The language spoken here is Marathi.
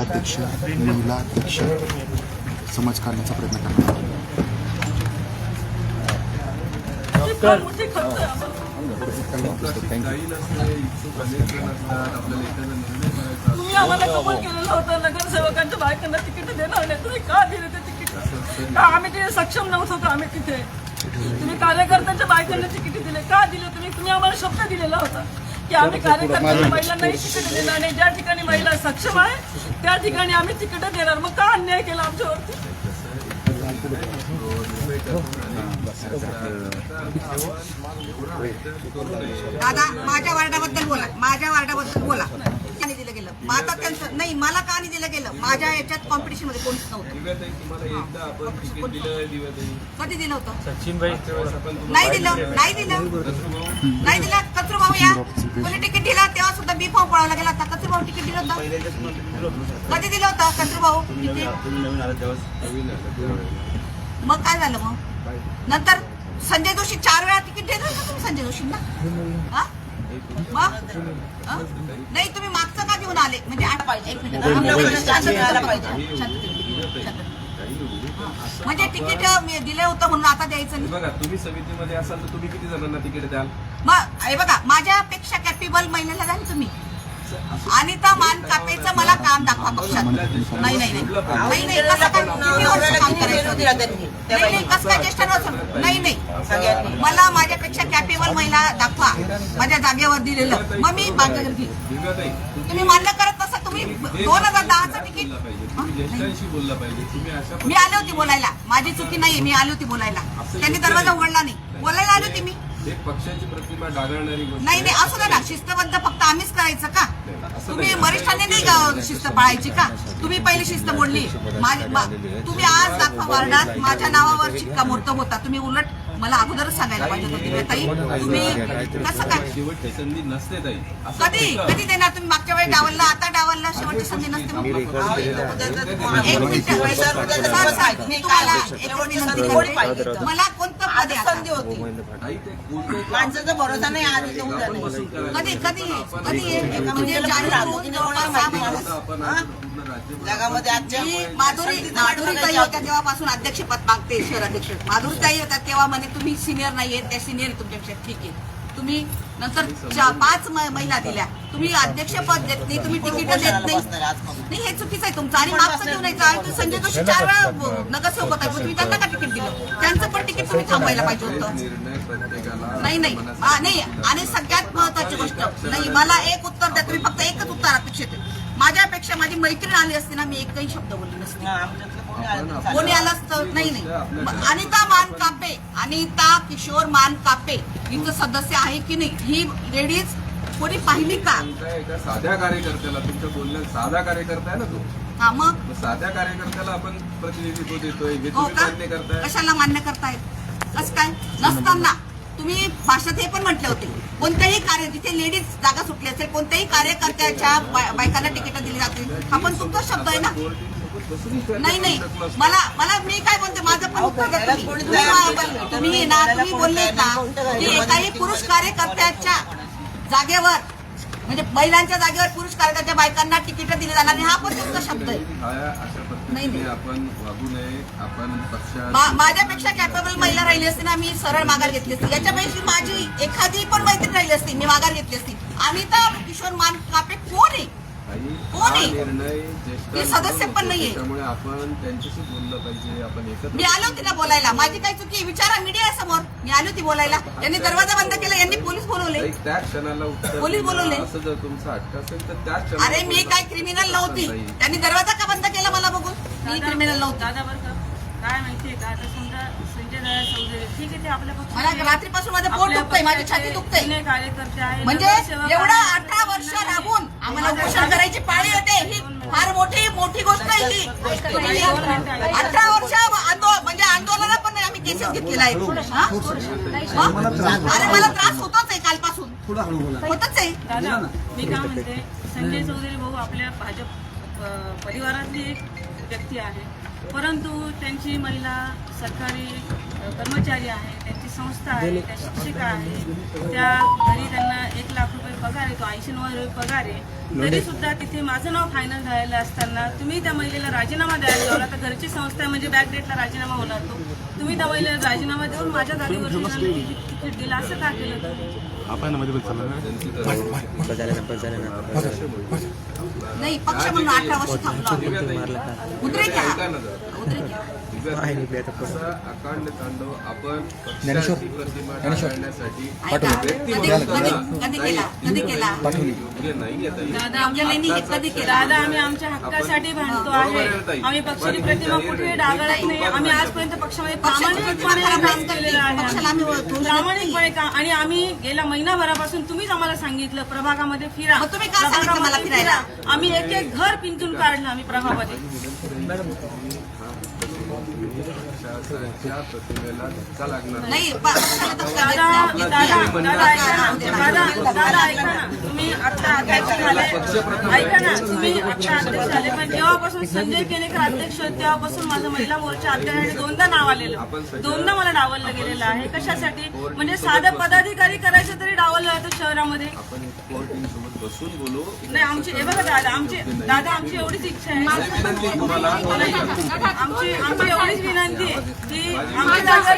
अध्यक्ष महिला अध्यक्ष समाज काढण्याचा प्रयत्न करणार आम्हाला कबूल केलेलं होतं. नगरसेवकांच्या बायकांना तिकीट देणार नाही तुम्ही का दिले ते तिकीट? का आम्ही तिथे सक्षम नव्हतो आम्ही तिथे? तुम्ही कार्यकर्त्यांच्या बायकांना तिकीट दिले. का दिले तुम्ही? तुम्ही आम्हाला शब्द दिलेला होता. की आम्ही कार्यकर्त्यांच्या महिलांनाही तिकीट देणार नाही ज्या ठिकाणी महिला सक्षम आहे त्या ठिकाणी आम्ही तिकीट देणार. मग का अन्याय केला आमच्यावरती? दादा माझ्या वार्डाबद्दल बोला. माझ्या वार्डाबद्दल बोला. त्यांनी गेलं मग आता त्यांचं नाही मला का नाही दिलं गेलं? माझ्या याच्यात कॉम्पिटिशनमध्ये कोणीच नव्हतं. दिव्याताई तुम्हाला एकदा आपण तिकीट दिलं दिव्याताई? कधी दिलं होतं? त्यावेळेस आपण तुम्हाला नाही दिलं नाही दिलं. नाही दिलं. कचरू भाऊ या. कोणी तिकीट दिलं? तेव्हा सुद्धा बी फॉर्म पळवला गेला होता. कचरू भाऊ तिकीट दिलं होतं. कधी दिलं होतं? कचरू भाऊ तिकीट नवीन आलं त्यावेळेस मग काय झालं मग? नंतर संजय जोशी चार वेळा तिकीट देणार का तुम्ही संजय जोशींना? हा? मग? हा? नाही तुम्ही मागचं का घेऊन आले? म्हणजे आठ पाहिजे. एक मिनिट. म्हणजे तिकीट मी दिलं होतं म्हणून आता द्यायचं नाही. बघा तुम्ही समितीमध्ये असाल तर तुम्ही किती जणांना तिकीट द्याल? मग हे बघा माझ्यापेक्षा कॅपेबल महिलेला द्या ना तुम्ही. अनिता मान कापेचं मला काम दाखवा पक्षात. नाही नाही नाही. नाही नाही कसं काय किती वर्ष काम करायचं? नाही नाही कसं काय ज्येष्ठ नसून नाही नाही. मला माझ्यापेक्षा कॅपेबल महिला दाखवा. माझ्या जागेवर दिलेलं. मग मी बांधकाम तुम्ही मान्य करत नसा तुम्ही दोन हजार दहाचं तिकीट? मी आले होती बोलायला. माझी चुकी नाही मी आली होती बोलायला. त्यांनी दरवाजा उघडला नाही. बोलायला आली होती मी. एक पक्षाची प्रतिमा डागाळणारी गोष्ट नाही नाही असू ना शिस्तबद्ध फक्त आम्हीच करायचं का? तुम्ही वरिष्ठांनी नाही का शिस्त पाळायची का? तुम्ही पहिली शिस्त मोडली. तुम्ही आज दाखवा वार्डात माझ्या नावावर शिक्कामोर्तब होता. तुम्ही उलट मला अगोदरच सांगायला पाहिजे होतं ताई. तुम्ही कसं काय? शेवटची संधी नसते ताई. कधी. कधी देणार तुम्ही? मागच्या वेळी डावलला आता डावलला शेवटची संधी नसते. मला कोणतं पद आहे आता? ताई, ते कोणतं- माणसाचा भरोसा नाही आज इथे उद्या नाही. कधी कधी कधी? म्हणजे सहा आज जगामध्ये मी माधुरी माधुरी ताई होत्या तेव्हा पासून अध्यक्षपद मागते शहराध्यक्ष माधुरी ताई होत्या तेव्हा म्हणे तुम्ही सिनियर नाहीये त्या सिनियर तुमच्यापेक्षा ठीक आहे तुम्ही नंतर पाच महिला दिल्या. तुम्ही अध्यक्षपद देत नाही तुम्ही तिकीट देत नाही. हे चुकीचं आहे तुमचं. आणि मागचं आणि तुम्ही संजय जोशी चार वेळा नगरसेवक होता. तुम्ही त्यांना का तिकीट दिलं? त्यांचं पण तिकीट तुम्ही थांबवायला पाहिजे होतं. नाही नाही. नाही. आणि सगळ्यात महत्वाची गोष्ट नाही मला एक उत्तर द्या. तुम्ही फक्त एकच उत्तर अपेक्षित आहे. माझ्यापेक्षा माझी मैत्रीण आली असती ना मी एकही शब्द बोलली नसते. आलं नाही. तर नाही नाही. अनिता मान कापे अनिता किशोर मान कापे इथं सदस्य आहे की नाही? ही लेडीज कोणी पाहिली का? एका साध्या कार्यकर्त्याला तुमच्या बोलण्यात साधा कार्यकर्ता आहे ना तो? हा मग? साध्या कार्यकर्त्याला आपण प्रतिनिधित्व देतोय हे हो तुम्ही का? मान्य करताय? कशाला मान्य करतायत? कसं काय? नसताना. तुम्ही भाषात हे पण म्हटले होते. कोणत्याही कार्य जिथे लेडीज जागा सुटली असेल कोणत्याही कार्यकर्त्याच्या बाय- बायकांना तिकीट दिली जातील. हा पण तुमचा शब्द आहे ना? नाही नाही. मला मला मी काय बोलते माझं पण उत्तर द्या तुम्ही. ना तुम्ही बोलले ना की एकाही पुरुष कार्यकर्त्याच्या जागेवर म्हणजे महिलांच्या जागेवर पुरुष कार्यकर्त्याच्या बायकांना तिकीट दिली जाणार हा पण तुमचा शब्द आहे. हा माझ्यापेक्षा कॅपेबल महिला राहिली असती ना मी सरळ माघार घेतली असती. याच्यापेक्षा माझी एखादी पण मैत्रीण राहिली असती मी माघार घेतली असती. अमिता किशोर मान कापे कोण आहे? काही कोण आहे? निर्णय ज्येष्ठ मी सदस्य पण नाहीये. त्यामुळे आपण त्यांच्याशी बोललं पाहिजे आपण एकत्र मी आलो होती ना बोलायला माझी काय चुकी आहे? विचारा मीडिया समोर मी आली होती बोलायला यांनी दरवाजा बंद केला यांनी पोलीस बोलवले एक त्या क्षणाला उत्तर पोलीस बोलवले. असं जर तुमचा हट्ट असेल तर त्या क्षणाला अरे मी काय क्रिमिनल नव्हती. त्यांनी दरवाजा का बंद केला मला बघून मी क्रिमिनल नव्हती दादा बरं का काय माहितीये का आता समजा संजय दादा चौधरी ठीक आहे ते आपल्या मला पक्षाचे- रात्रीपासून माझं पोट आपल्या दुखतंय माझी पक्षाचे छाती दुखतंय. जुने कार्यकर्ते आहे म्हणजे नगरसेवक एवढा. अठरा वर्ष राबून आम्हाला उपोषण करायची पाळी होते ही फार मोठी मोठी गोष्ट आहे ही. अठरा वर्ष आंदोलन म्हणजे आंदोलन पण नाही आम्ही केसेस घेतलेला आहे. हा? मग? अरे मला त्रास होतोच आहे कालपासून. होतच आहे. दादा मी काय म्हणते संजय चौधरी भाऊ आपल्या भाजप अ, परिवारातली एक व्यक्ती आहे. परंतु त्यांची महिला सरकारी कर्मचारी आहे त्यांची संस्था आहे त्या शिक्षिका आहे. त्या घरी त्यांना एक लाख रुपये पगार आहे तो ऐंशी नव्वद रुपये पगार आहे. तरी सुद्धा तिथे माझं नाव फायनल झालेलं असताना तुम्ही त्या महिलेला राजीनामा द्यायला लावला तर घरची संस्था आहे म्हणजे बॅक डेटला राजीनामा होणार तो. तुम्ही त्या महिलेला राजीनामा देऊन माझ्या जागेवर तिकीट दिलं असं का केलं नाही पक्ष म्हणून अठरा वर्ष थांबलो आम्ही. उद्रेक आहे हा. तांडव आपण प्रतिमा टाळण्यासाठी कधी केला? योग्य नाही आहे ताई. दादा योग्य नाही नाही, कधी केला? दादा आम्ही आमच्या हक्कासाठी भांडतो आहे आम्ही पक्षाची प्रतिमा कुठे डागळत नाही. आम्ही आजपर्यंत पक्षामध्ये प्रामाणिकपणे काम केलेलं. आहे. पक्षाला आम्ही ओळखतो. प्रामाणिकपणे का आणि आम्ही गेल्या महिनाभरापासून तुम्हीच आम्हाला सांगितलं प्रभागामध्ये फिरा. मग तुम्ही का सांगितलं मला प्रभागामध्ये फिरायला? फिरा. आम्ही एक एक घर पिंजून काढलं आम्ही प्रभागामध्ये. पक्षाच्या प्रतिमेला धक्का लागणार नाही. तुम्ही आता अध्यक्ष झाले ऐका ना तुम्ही आता अध्यक्ष झाले पण जेव्हापासून संजय केनेकर अध्यक्ष होते तेव्हापासून माझं महिला मोर्चा अध्यक्षाने दोनदा नाव आलेलं दोनदा मला डावललं गेलेलं आहे कशासाठी म्हणजे साधं पदाधिकारी करायचं तरी डावललं जातं शहरामध्ये आपण कोर टीम सोबत बसून बोलू नाही आमची हे बघा दादा आमची दादा आमची एवढीच इच्छा आहे आमची आमची एवढीच विनंती आहे की आमची जागा